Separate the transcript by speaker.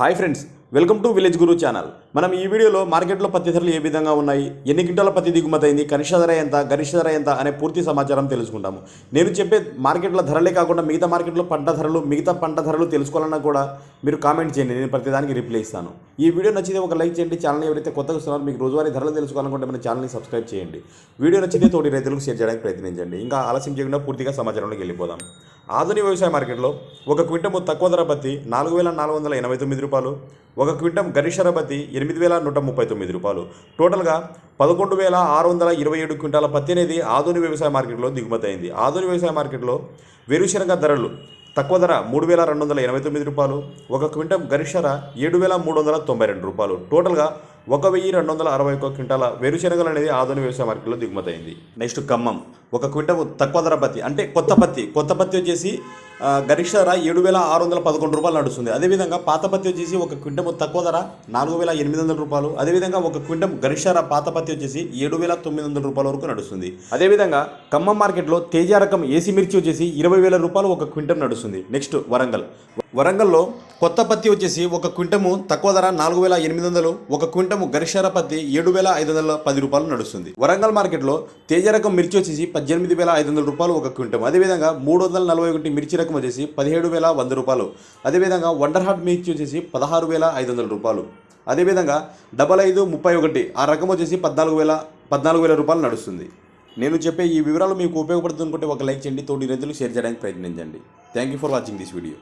Speaker 1: Hi friends welcome to village Guru channel. మనం ఈ వీడియోలో మార్కెట్లో పత్తి ధరలు ఏ విధంగా ఉన్నాయి ఎన్ని క్వింటాల పత్తి దిగుమతి అయింది కనిష్ట ధర ఎంత గరిష్ట ధర ఎంత అనే పూర్తి సమాచారం తెలుసుకుంటాము. నేను చెప్పే మార్కెట్లో ధరలే కాకుండా మిగతా మార్కెట్లో పంట ధరలు మిగతా పంట ధరలు తెలుసుకోవాలన్నా కూడా మీరు కామెంట్ చేయండి నేను ప్రతిదానికి రిప్లై ఇస్తాను. ఈ వీడియో నచ్చితే ఒక లైక్ చేయండి ఛానల్ ఎవరైతే కొత్తగా వస్తున్నారో మీకు రోజువారీ ధరలు తెలుసుకోవాలనుకుంటే మన ఛానల్ని సబ్స్క్రైబ్ చేయండి. వీడియో నచ్చితే తోటి రైతులకు షేర్ చేయడానికి ప్రయత్నించండి. ఇంకా ఆలస్యం చేయకుండా పూర్తిగా సమాచారంలోకి వెళ్ళిపోదాం. ఆధునిక వ్యవసాయ మార్కెట్లో ఒక క్వింటము తక్కువ ధర పత్తి నాలుగు వేల నాలుగు వందల ఎనభై తొమ్మిది రూపాయలు ఒక క్వింటం గరిష్ట ధర పత్తి ఎనిమిది వేల నూట ముప్పై తొమ్మిది రూపాయలు. టోటల్గా పదకొండు వేల ఆరు వందల ఇరవై ఏడు క్వింటాల పత్తి అనేది ఆధునిక వ్యవసాయ మార్కెట్లో దిగుమతి అయింది. ఆధునిక వ్యవసాయ మార్కెట్లో వేరుశనగ ధరలు తక్కువ ధర మూడు వేల రెండు వందల ఎనభై తొమ్మిది రూపాయలు ఒక క్వింటం గరిష్ట ధర ఏడు వేల మూడు వందల తొంభై రెండు రూపాయలు. టోటల్గా ఒక వెయ్యి రెండు వందల అరవై ఒక్క క్వింటాల వేరుశనగలు అనేది ఆధునిక వ్యవసాయ మార్కెట్లో దిగుమతి అయింది. నెక్స్ట్ ఖమ్మం. ఒక క్వింటకు తక్కువ ధర పత్తి అంటే కొత్త పత్తి కొత్త పత్తి వచ్చేసి గరిష్ట ధర ఏడు వేల ఆరు వందల పదకొండు రూపాయలు నడుస్తుంది. అదేవిధంగా పాత పత్తి వచ్చేసి ఒక క్వింటం తక్కువ ధర నాలుగు వేల ఎనిమిది వందల రూపాయలు. అదేవిధంగా ఒక క్వింటం గరిష్ట ధర పాత పత్తి వచ్చేసి ఏడు వేల తొమ్మిది వందల రూపాయల వరకు నడుస్తుంది. అదేవిధంగా ఖమ్మం మార్కెట్లో తేజ రకం ఏసీ మిర్చి వచ్చేసి ఇరవై వేల రూపాయలు ఒక క్వింటం నడుస్తుంది. నెక్స్ట్ వరంగల్. వరంగల్లో కొత్త పత్తి వచ్చేసి ఒక క్వింటము తక్కువ ధర నాలుగు వేల ఎనిమిది వందలు ఒక క్వింటము గరిష్ట పత్తి ఏడు వేల ఐదు వందల పది రూపాయలు నడుస్తుంది. వరంగల్ మార్కెట్లో తేజ రకం మిర్చి వచ్చేసి పద్దెనిమిది వేల ఐదు వందల రూపాయలు ఒక క్వింటం అదేవిధంగా మూడు వందల నలభై ఒకటి మిర్చి రకం వచ్చేసి పదిహేడు వేల వంద రూపాయలు. అదేవిధంగా వండర్ హార్ట్ మిర్చి వచ్చేసి పదహారు వేల ఐదు వందల రూపాయలు. అదేవిధంగా డబల్ ఐదు ముప్పై ఒకటి ఆ రకం వచ్చేసి పద్నాలుగు వేల పద్నాలుగు వేల రూపాయలు నడుస్తుంది. నేను చెప్పే ఈ వివరాలు మీకు ఉపయోగపడుతుందంటే ఒక లైక్ చేయండి తోటి రైతులకు షేర్ చేయడానికి ప్రయత్నించండి. Thank you for watching this video